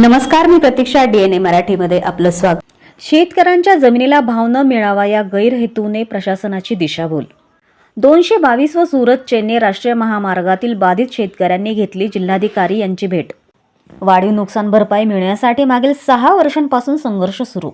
नमस्कार मी प्रतीक्षा डीएनए मराठीमध्ये आपलं स्वागत. शेतकऱ्यांच्या जमिनीला भाव न मिळावा या गैरहेतूने प्रशासनाची दिशाभूल. दोनशे बावीस व सुरत चेन्नई राष्ट्रीय महामार्गातील बाधित शेतकऱ्यांनी घेतली जिल्हाधिकारी यांची भेट. वाढीव नुकसान भरपाई मिळण्यासाठी मागील सहा वर्षांपासून संघर्ष सुरू.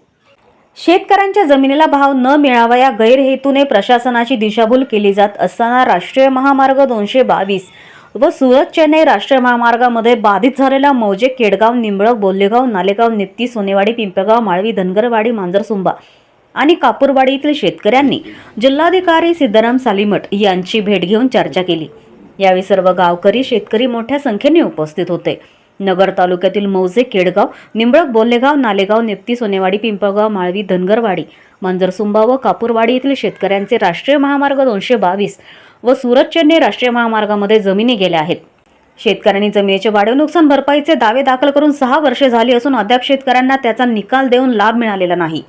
शेतकऱ्यांच्या जमिनीला भाव न मिळावा या गैरहेतूने प्रशासनाची दिशाभूल केली जात असताना राष्ट्रीय महामार्ग दोनशे बावीस व सुरत चेन्नई राष्ट्रीय महामार्गामध्ये बाधित झालेल्या मौजे केडगाव निंबळक बोल्लेगाव नालेगाव निप्ती सोनेवाडी पिंपळगाव माळवी धनगरवाडी मांजरसुंबा आणि कापूरवाडी येथील शेतकऱ्यांनी जिल्हाधिकारी सिद्धाराम सालीमठ यांची भेट घेऊन चर्चा केली. यावेळी सर्व गावकरी शेतकरी मोठ्या संख्येने उपस्थित होते. नगर तालुक्यातील मौजे केडगाव निंबळक बोल्लेगाव नालेगाव निप्ती सोनेवाडी पिंपळगाव माळवी धनगरवाडी मांजरसुंबा व कापूरवाडी येथील शेतकऱ्यांचे राष्ट्रीय महामार्ग दोनशे बावीस व सुरत चेन्नई राष्ट्रीय महामार्गामध्ये जमिनी गेल्या आहेत. शेतकऱ्यांनी जमिनीचे वाढीव नुकसान भरपाईचे दावे दाखल करून सहा वर्षे झाली असून अद्याप शेतकऱ्यांना त्याचा निकाल देऊन लाभ मिळालेला नाही.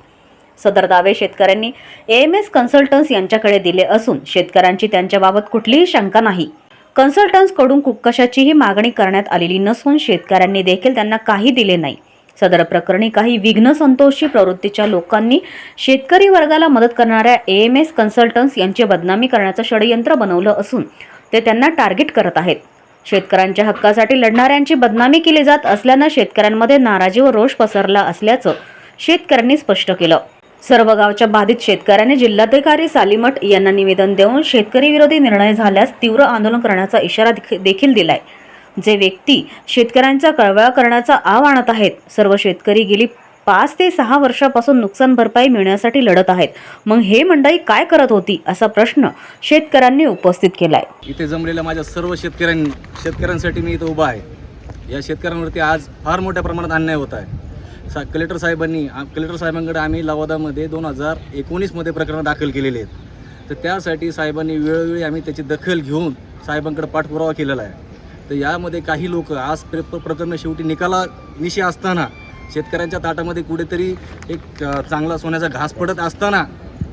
सदर दावे शेतकऱ्यांनी एम एस कन्सल्टन्स यांच्याकडे दिले असून शेतकऱ्यांची त्यांच्याबाबत कुठलीही शंका नाही. कन्सल्टन्सकडून कशाचीही मागणी करण्यात आलेली नसून शेतकऱ्यांनी देखील त्यांना काही दिले नाही. सदर प्रकरणी काही विघ्न संतोषी प्रवृत्तीच्या लोकांनी शेतकरी वर्गाला मदत करणाऱ्या एम एस कन्सल्टन्स यांची बदनामी करण्याचं षडयंत्र बनवलं असून ते त्यांना टार्गेट करत आहेत. शेतकऱ्यांच्या हक्कासाठी लढणाऱ्यांची बदनामी केली जात असल्यानं शेतकऱ्यांमध्ये नाराजी व रोष पसरला असल्याचं शेतकऱ्यांनी स्पष्ट केलं. सर्व गावच्या बाधित शेतकऱ्यांनी जिल्हाधिकारी सालीमठ यांना निवेदन देऊन शेतकरी विरोधी निर्णय झाल्यास तीव्र आंदोलन करण्याचा इशारा देखील दिलाय. जे व्यक्ती शेतकऱ्यांचा कळवळा करण्याचा आव आणत आहेत सर्व शेतकरी गेली पाच ते सहा वर्षापासून नुकसान भरपाई मिळण्यासाठी लढत आहेत. मग हे मंडळी काय करत होती असा प्रश्न शेतकऱ्यांनी उपस्थित केलाय. इथे जमलेल्या माझ्या सर्व शेतकऱ्यां शेतकऱ्यांसाठी मी इथं उभा आहे. या शेतकऱ्यांवरती आज फार मोठ्या प्रमाणात अन्याय होत आहे. सा कलेक्टर साहेबांनी कलेक्टर साहेबांकडे आम्ही लवादामध्ये दोन हजार एकोणीसमध्ये प्रकरणं दाखल केलेली आहेत. तर त्यासाठी साहेबांनी वेळोवेळी आम्ही त्याची दखल घेऊन साहेबांकडे पाठपुरावा केलेला आहे. तर यामध्ये काही लोक आज प्र प्रकरण शेवटी निकाला विषय असताना शेतकऱ्यांच्या ताटामध्ये कुठेतरी एक चांगला सोन्याचा घास पडत असताना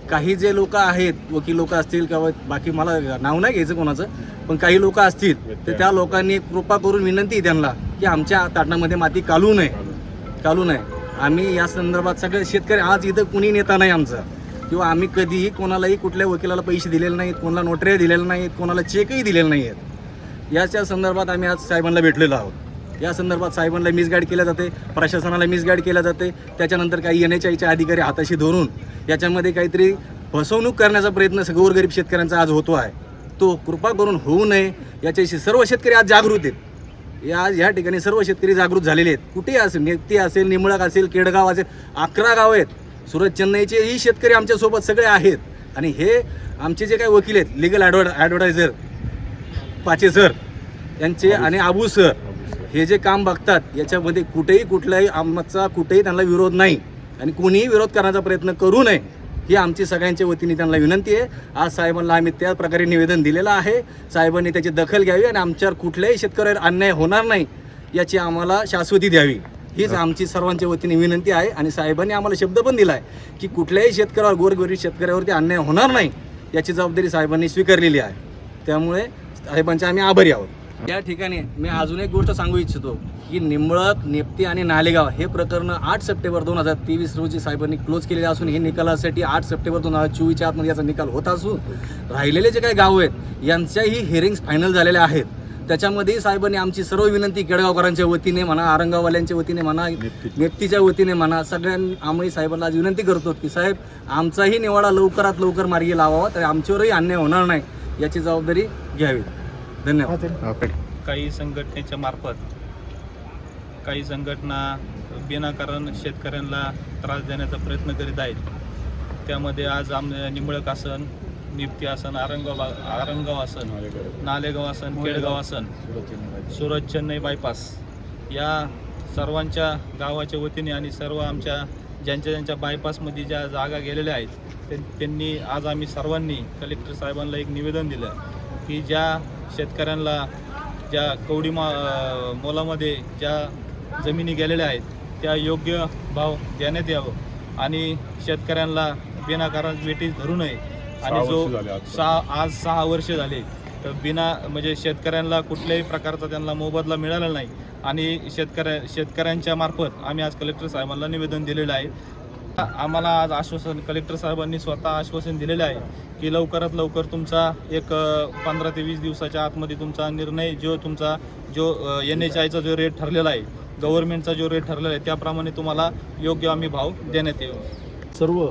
काही जे लोक आहेत वकील लोक असतील किंवा बाकी मला नाव नाही घ्यायचं कोणाचं पण काही लोक असतील तर त्या लोकांनी कृपा करून विनंती त्यांना की आमच्या ताटामध्ये माती कालू नये. कालू नये. आम्ही या संदर्भात सगळे शेतकरी आज इथं कुणी नेता नाही आमचा. किंवा आम्ही कधीही कोणालाही कुठल्या वकिलाला पैसे दिलेले नाहीत कोणाला नोटऱ्या दिलेल्या नाहीत कोणाला चेकही दिलेले नाही आहेत याच्या संदर्भात आम्ही आज साहेबांना भेटलेलो आहोत. या संदर्भात साहेबांना मिसगाईड केल्या जाते प्रशासनाला मिसगाईड केल्या जाते. त्याच्यानंतर काही एन एच आयच्या अधिकारी हाताशी धरून याच्यामध्ये काहीतरी फसवणूक करण्याचा प्रयत्न गोरगरीब शेतकऱ्यांचा आज होतो आहे. तो कृपा करून होऊ नये याच्याशी सर्व शेतकरी आज जागृत आहेत. या या ठिकाणी सर्व शेतकरी जागृत झालेले आहेत. कुठेही असेल नेप्ती असेल निमळक असेल केडगाव असेल अकरा गाव आहेत. सुरत चेन्नईचेही शेतकरी आमच्यासोबत सगळे आहेत. आणि हे आमचे जे काही वकील आहेत लिगल ॲडव ॲडव्हर्टायझर पाचे सर यांचे आणि आबू सर हे जे काम बघतात याच्यामध्ये कुठेही कुठल्याही आमचा कुठेही त्यांना विरोध नाही आणि कोणीही विरोध करण्याचा प्रयत्न करू नये ही आमची सगळ्यांच्या वतीने त्यांना विनंती आहे. आज साहेबांना आम्ही त्या प्रकारे निवेदन दिलेलं आहे. साहेबांनी त्याची दखल घ्यावी आणि आमच्यावर कुठल्याही शेतकऱ्यावर अन्याय होणार नाही याची आम्हाला शाश्वती द्यावी. हीच आमची सर्वांच्या वतीने विनंती आहे आणि साहेबांनी आम्हाला शब्द पण दिला आहे की कुठल्याही शेतकऱ्यावर गोरगरीब शेतकऱ्यावरती अन्याय होणार नाही याची जबाबदारी साहेबांनी स्वीकारलेली आहे. त्यामुळे साहेबांचे आम्ही आभारी आहोत. या ठिकाणी मी अजून एक गोष्ट सांगू इच्छितो की निंबळक नेप्ती आणि नालेगाव हे प्रकरण आठ सप्टेंबर दोन हजार तेवीस रोजी साहेबांनी क्लोज केलेले असून हे निकालासाठी आठ सप्टेंबर दोन हजार चोवीसच्या आतमध्ये याचा निकाल होत असून राहिलेले जे काही गाव आहेत यांच्याही हिअरिंग्स फायनल झालेल्या आहेत. त्याच्यामध्येही साहेबांनी आमची सर्व विनंती केडगावकरांच्या वतीने म्हणा आरंगावाल्यांच्या वतीने म्हणा नेप्तीच्या. वतीने म्हणा सगळ्यां आम्ही साहेबांना आज विनंती करतो की साहेब आमचाही निवाडा लवकरात लवकर मार्गी लावावा तर आमच्यावरही अन्याय होणार नाही. याची जबाबदारी घ्यावी. धन्यवाद. काही संघटनेच्या मार्फत काही संघटना विनाकारण शेतकऱ्यांना त्रास देण्याचा प्रयत्न करीत आहेत. त्यामध्ये आज आम निंबळक आसन निप्ती आसन आरंगाव आरंगाव आसन नालेगाव आसन केडगाव आसन सुरत चेन्नई बायपास या सर्वांच्या गावाच्या वतीने आणि सर्व आमच्या ज्यांच्या ज्यांच्या बायपासमध्ये ज्या जागा गेलेल्या आहेत ते त्यांनी आज आम्ही सर्वांनी कलेक्टर साहेबांना एक निवेदन दिलं की ज्या शेतकऱ्यांना ज्या कवडी मा मोलामध्ये ज्या जमिनी गेलेल्या आहेत त्या योग्य भाव देण्यात यावं आणि शेतकऱ्यांना बिनाकारण वेटीस धरू नये. आणि जो सहा आज सहा वर्ष झाले बिना म्हणजे शेतकऱ्यांना कुठल्याही प्रकारचा त्यांना मोबदला मिळाला नाही. आणि शेतकऱ्या शेतकऱ्यांच्या मार्फत आम्ही आज कलेक्टर साहेबांना निवेदन दिलेलं आहे. आम्हाला आज आश्वासन कलेक्टर साहेबांनी स्वतः आश्वासन दिलेलं आहे की लवकरात लवकर तुमचा एक पंधरा ते वीस दिवसाच्या आतमध्ये तुमचा निर्णय जो तुमचा जो एन एच आयचा जो रेट ठरलेला आहे गव्हर्नमेंटचा जो रेट ठरलेला आहे त्याप्रमाणे तुम्हाला योग्य आम्ही भाव देण्यात येऊ सर्व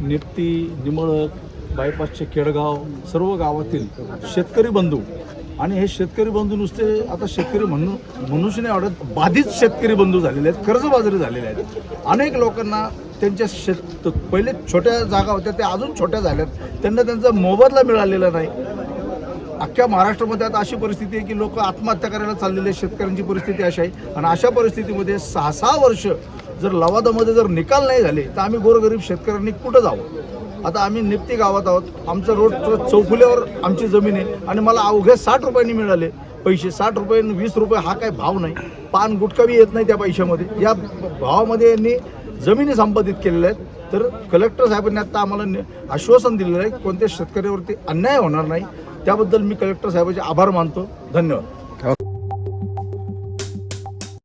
निप्ती निमळक बायपासचे केडगाव सर्व गावातील शेतकरी बंधू. आणि हे शेतकरी बंधू नुसते आता शेतकरी म्हणून मनुष्य नाही आवडत बाधित शेतकरी बंधू झालेले आहेत कर्जबाजारी झालेले आहेत. अनेक लोकांना त्यांच्या शेत पहिले छोट्या जागा होत्या त्या अजून छोट्या झाल्यात. त्यांना त्यांचा मोबदला मिळालेला नाही. अख्ख्या महाराष्ट्रामध्ये आता अशी परिस्थिती आहे की लोक आत्महत्या करायला चाललेले आहेत. शेतकऱ्यांची परिस्थिती अशी आहे. आणि अशा परिस्थितीमध्ये सहा सहा वर्ष जर लवादामध्ये जर निकाल नाही झाले तर आम्ही गोरगरीब शेतकऱ्यांनी कुठं जावं? आता आम्ही निप्ती गावात आहोत. आमचं रोड चौफुल्यावर आमची जमीन आहे. आणि मला अवघ्या साठ रुपयांनी मिळाले. पैसे साठ रुपये वीस रुपये हा काय भाव नाही. पान गुटखा येत नाही त्या पैशामध्ये. या भावामध्ये यांनी जमिनी संपादित केलेल्या आहेत. तर कलेक्टर साहेबांनी आता आम्हाला आश्वासन दिलेलं आहे. कोणत्या शेतकऱ्यावरती अन्याय होणार नाही. त्याबद्दल मी कलेक्टर साहेबांचे आभार मानतो. धन्यवाद.